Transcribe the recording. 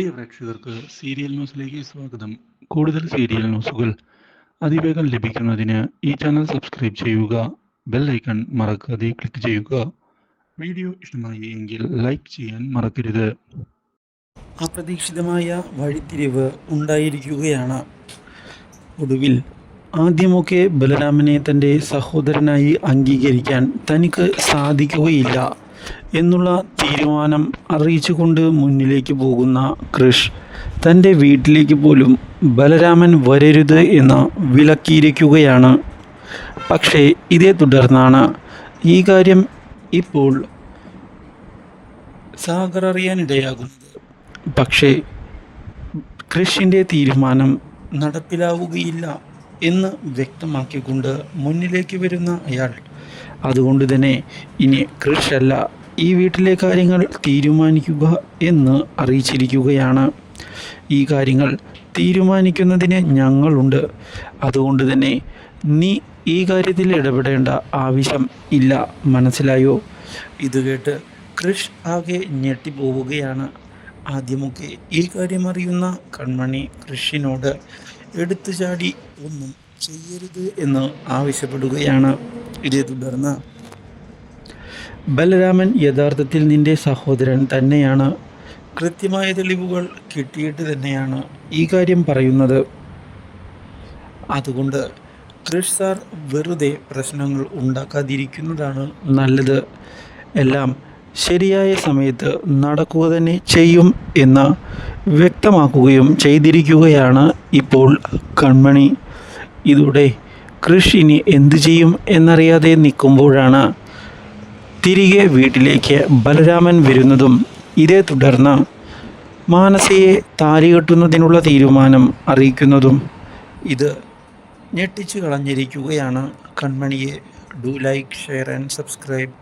പ്രിയ പ്രേക്ഷകർക്ക് സീരിയൽ ന്യൂസിലേക്ക് സ്വാഗതം. കൂടുതൽ സീരിയൽ ന്യൂസുകൾ അതിവേഗം ലഭിക്കുന്നതിന് ഈ ചാനൽ സബ്സ്ക്രൈബ് ചെയ്യുക ബെൽ ഐക്കൺ മറക്കാതെ ക്ലിക്ക് ചെയ്യുക. വീഡിയോ ഇഷ്ടമായി എങ്കിൽ ലൈക്ക് ചെയ്യാൻ മറക്കരുത്. അപ്രതീക്ഷിതമായ വഴിത്തിരിവ് ഉണ്ടായിരിക്കുകയാണ്. ഒടുവിൽ ആദ്യമൊക്കെ ബലരാമനെ തന്റെ സഹോദരനായി അംഗീകരിക്കാൻ തനിക്ക് സാധിക്കുകയില്ല. എന്നുള്ള തീരുമാനം അറിയിച്ചുകൊണ്ട് മുന്നിലേക്ക് പോകുന്ന കൃഷ് തന്റെ വീട്ടിലേക്ക് പോലും ബലരാമൻ വരരുത് എന്ന് വിലക്കിയിരിക്കുകയാണ്. പക്ഷേ ഇതേ തുടർന്നാണ് ഈ കാര്യം ഇപ്പോൾ സാഗർ അറിയാനിടയാകുന്നത്. പക്ഷേ കൃഷിന്റെ തീരുമാനം നടപ്പിലാവുകയില്ല എന്ന് വ്യക്തമാക്കിക്കൊണ്ട് മുന്നിലേക്ക് വരുന്ന അയാൾ അതുകൊണ്ട് തന്നെ ഇനി കൃഷല്ല ഈ വീട്ടിലെ കാര്യങ്ങൾ തീരുമാനിക്കുക എന്ന് അറിയിച്ചിരിക്കുകയാണ്. ഈ കാര്യങ്ങൾ തീരുമാനിക്കുന്നതിന് ഞങ്ങളുണ്ട്. അതുകൊണ്ട് തന്നെ നീ ഈ കാര്യത്തിൽ ഇടപെടേണ്ട ആവശ്യം ഇല്ല. മനസ്സിലായോ? ഇത് കേട്ട് കൃഷ് ആകെ ഞെട്ടിപ്പോവുകയാണ്. ആദ്യമൊക്കെ ഈ കാര്യം അറിയുന്ന കൺമണി കൃഷിനോട് എടുത്തു ചാടി ഒന്നും ചെയ്യരുത് എന്ന് ആവശ്യപ്പെടുകയാണ്. ഇതേ തുടർന്ന് ബലരാമൻ യഥാർത്ഥത്തിൽ നിന്റെ സഹോദരൻ തന്നെയാണ്. കൃത്യമായ തെളിവുകൾ കിട്ടിയിട്ട് തന്നെയാണ് ഈ കാര്യം പറയുന്നത്. അതുകൊണ്ട് കൃഷ് സാർ വെറുതെ പ്രശ്നങ്ങൾ ഉണ്ടാക്കാതിരിക്കുന്നതാണ് നല്ലത്. എല്ലാം ശരിയായ സമയത്ത് നടക്കുക തന്നെ ചെയ്യും എന്ന് വ്യക്തമാക്കുകയും ചെയ്തിരിക്കുകയാണ് ഇപ്പോൾ കൺമണി. ഇതോടെ കൃഷ് ഇനി എന്തു ചെയ്യും എന്നറിയാതെ നിൽക്കുമ്പോഴാണ് തിരികെ വീട്ടിലേക്ക് ബലരാമൻ വരുന്നതും ഇതേ തുടർന്ന് മാനസയെ താലികെട്ടുന്നതിനുള്ള തീരുമാനം അറിയിക്കുന്നതും ഇത് ഞെട്ടിച്ചു കളഞ്ഞിരിക്കുകയാണ് കൺമണിയെ. Do like share and subscribe